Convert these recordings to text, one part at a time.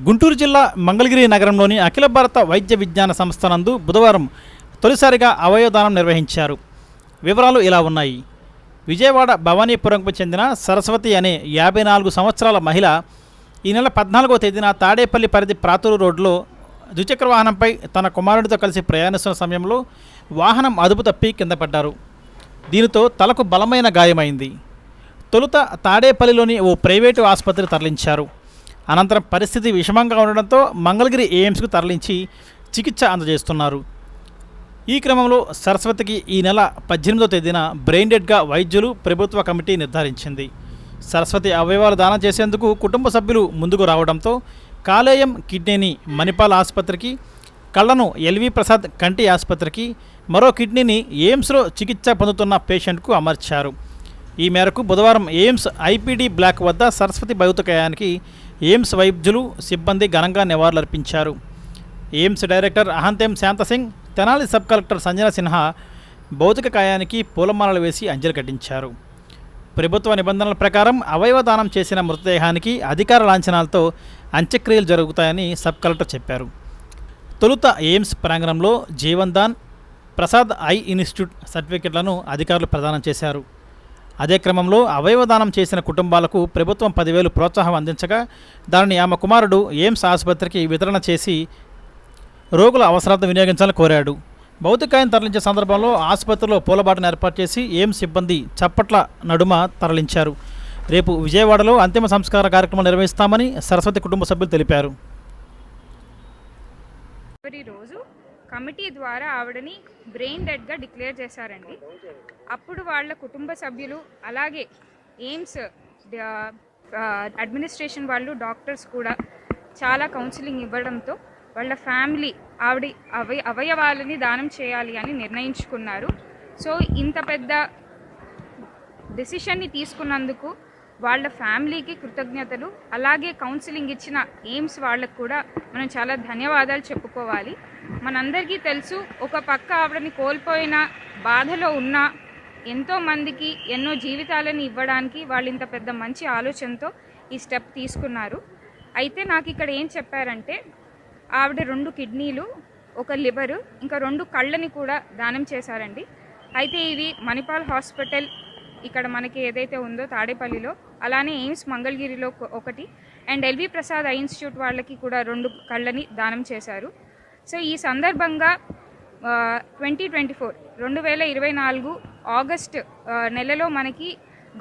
గుంటూరు జిల్లా మంగళగిరి నగరంలోని అఖిల భారత వైద్య విజ్ఞాన సంస్థ నందు బుధవారం తొలిసారిగా అవయవదానం నిర్వహించారు. వివరాలు ఇలా ఉన్నాయి. విజయవాడ భవానీపురంకు చెందిన సరస్వతి అనే యాభై నాలుగు సంవత్సరాల మహిళ ఈ నెల పద్నాలుగో తేదీన తాడేపల్లి పరిధి ప్రాతూరు రోడ్లో ద్విచక్ర వాహనంపై తన కుమారుడితో కలిసి ప్రయాణిస్తున్న సమయంలో వాహనం అదుపు తప్పి కింద పడ్డారు. దీనితో తలకు బలమైన గాయమైంది. తొలుత తాడేపల్లిలోని ఓ ప్రైవేటు ఆసుపత్రి తరలించారు. అనంతరం పరిస్థితి విషమంగా ఉండడంతో మంగళగిరి ఎయిమ్స్కు తరలించి చికిత్స అందజేస్తున్నారు. ఈ క్రమంలో సరస్వతికి ఈ నెల పద్దెనిమిదో తేదీన బ్రెయిన్ డెడ్గా వైద్యులు ప్రభుత్వ కమిటీ నిర్ధారించింది. సరస్వతి అవయవాలు దానం చేసేందుకు కుటుంబ సభ్యులు ముందుకు రావడంతో కాలేయం కిడ్నీని మణిపాల్ ఆసుపత్రికి కళ్ళను ఎల్వి ప్రసాద్ కంటి ఆసుపత్రికి మరో కిడ్నీని ఎయిమ్స్లో చికిత్స పొందుతున్న పేషెంట్కు అమర్చారు. ఈ మేరకు బుధవారం ఎయిమ్స్ ఐపీడీ బ్లాక్ వద్ద సరస్వతి భౌతికయానికి ఎయిమ్స్ వైద్యులు సిబ్బంది ఘనంగా నివాళులర్పించారు. AIIMS director Ahanthem Santasingh Tenali sub collector Sanjana Sinha భౌతిక కాయానికి పూలమాలలు వేసి అంజలి ఘటించారు ప్రభుత్వ నిబంధనల ప్రకారం అవయవ దానం చేసిన మృతదేహానికి అధికార లాంఛనాలతో అంత్యక్రియలు జరుగుతాయని సబ్ కలెక్టర్ చెప్పారు. తొలుత ఎయిమ్స్ ప్రాంగణంలో జీవన్ దాన్ ప్రసాద్ ఐ ఇన్స్టిట్యూట్ సర్టిఫికెట్లను అధికారులు ప్రదానం చేశారు. అదే క్రమంలో అవయవదానం చేసిన కుటుంబాలకు ప్రభుత్వం పదివేలు ప్రోత్సాహం అందించగా దానిని ఆమె కుమారుడు ఎయిమ్స్ ఆసుపత్రికి వితరణ చేసి రోగుల అవసరాలను వినియోగించాలని కోరాడు. భౌతికాయం తరలించే సందర్భంలో ఆసుపత్రిలో పూలబాటను ఏర్పాటు చేసి ఎయిమ్స్ సిబ్బంది చప్పట్ల నడుమ తరలించారు. రేపు విజయవాడలో అంతిమ సంస్కార కార్యక్రమం నిర్వహిస్తామని సరస్వతి కుటుంబ సభ్యులు తెలిపారు. రోజు కమిటీ ద్వారా ఆవిడని బ్రెయిన్ డెడ్గా డిక్లేర్ చేశారండి. అప్పుడు వాళ్ళ కుటుంబ సభ్యులు అలాగే ఎయిమ్స్ అడ్మినిస్ట్రేషన్ వాళ్ళు డాక్టర్స్ కూడా చాలా కౌన్సిలింగ్ ఇవ్వడంతో వాళ్ళ ఫ్యామిలీ ఆవిడ అవయ అవయవాలని దానం చేయాలి అని నిర్ణయించుకున్నారు. సో ఇంత పెద్ద డెసిషన్ని తీసుకున్నందుకు వాళ్ళ ఫ్యామిలీకి కృతజ్ఞతలు. అలాగే కౌన్సిలింగ్ ఇచ్చిన ఎయిమ్స్ వాళ్ళకు కూడా మనం చాలా ధన్యవాదాలు చెప్పుకోవాలి. మనందరికీ తెలుసు ఒక పక్క ఆవిడని కోల్పోయిన బాధలో ఉన్న ఎంతో మందికి ఎన్నో జీవితాలను ఇవ్వడానికి వాళ్ళు ఇంత పెద్ద మంచి ఆలోచనతో ఈ స్టెప్ తీసుకున్నారు. అయితే నాకు ఇక్కడ ఏం చెప్పారంటే ఆవిడ రెండు కిడ్నీలు ఒక లివరు ఇంకా రెండు కళ్ళని కూడా దానం చేశారండి. అయితే ఇవి మణిపాల్ హాస్పిటల్ ఇక్కడ మనకి ఏదైతే ఉందో తాడేపల్లిలో అలానే ఎయిమ్స్ మంగళగిరిలో ఒకటి and L V Prasad eye institute వాళ్ళకి కూడా రెండు కళ్ళని దానం చేశారు. సో ఈ సందర్భంగా ట్వంటీ ట్వంటీ ఫోర్ రెండు వేల ఇరవై నాలుగు ఆగస్ట్ నెలలో మనకి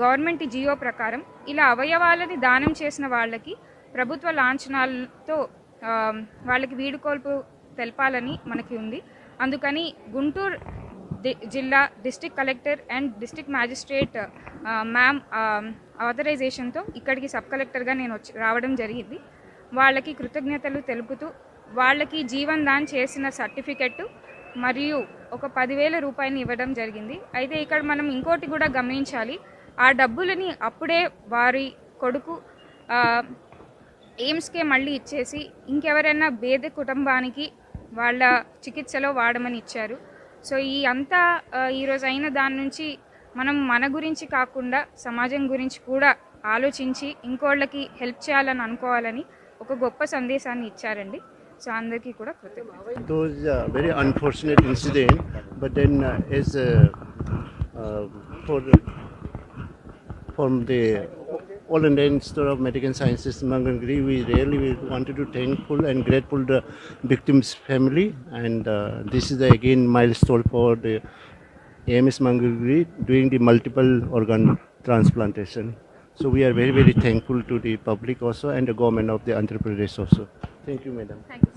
గవర్నమెంట్ జియో ప్రకారం ఇలా అవయవాలని దానం చేసిన వాళ్ళకి ప్రభుత్వ లాంఛనాలతో వాళ్ళకి వీడుకోల్పు తెలపాలని మనకి ఉంది. అందుకని గుంటూరు జిల్లా district collector and district magistrate ma'am ఆథరైజేషన్తో ఇక్కడికి సబ్ కలెక్టర్గా నేను వచ్చి రావడం జరిగింది. వాళ్ళకి కృతజ్ఞతలు తెలుపుతూ వాళ్ళకి జీవన్ దాన్ చేసిన సర్టిఫికెట్ మరియు ఒక పదివేల రూపాయలు ఇవ్వడం జరిగింది. అయితే ఇక్కడ మనం ఇంకోటి కూడా గమనించాలి. ఆ డబ్బులని అప్పుడే వారి కొడుకు ఎయిమ్స్కే మళ్ళీ ఇచ్చేసి ఇంకెవరైనా పేద కుటుంబానికి వాళ్ళ చికిత్సలో వాడమని ఇచ్చారు. సో ఈ అంతా ఈరోజు అయిన దాని నుంచి మనం మన గురించి కాకుండా సమాజం గురించి కూడా ఆలోచించి ఇంకోళ్ళకి హెల్ప్ చేయాలని అనుకోవాలని ఒక గొప్ప సందేశాన్ని ఇచ్చారండి. సో అందరికీ కూడా కృతజ్ఞతలు It was a very unfortunate incident, but then uh, as uh, uh, for from the all India Institute of Medical Sciences Mangangiri, we really we wanted to thankful and grateful the victim's family, and uh, this is the, again milestone for the AMS Mangangiri doing the multiple organ transplantation. So we are very very thankful to the public also and the government of the Andhra Pradesh also. Thank you, madam. Thank you.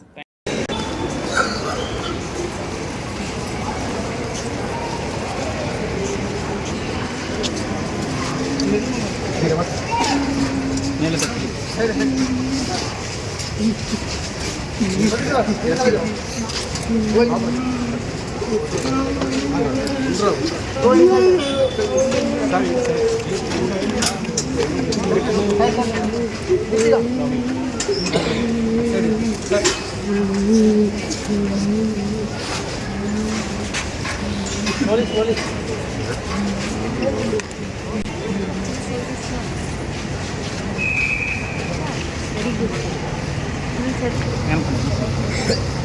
arkadaşlar. Polis polis. Very good.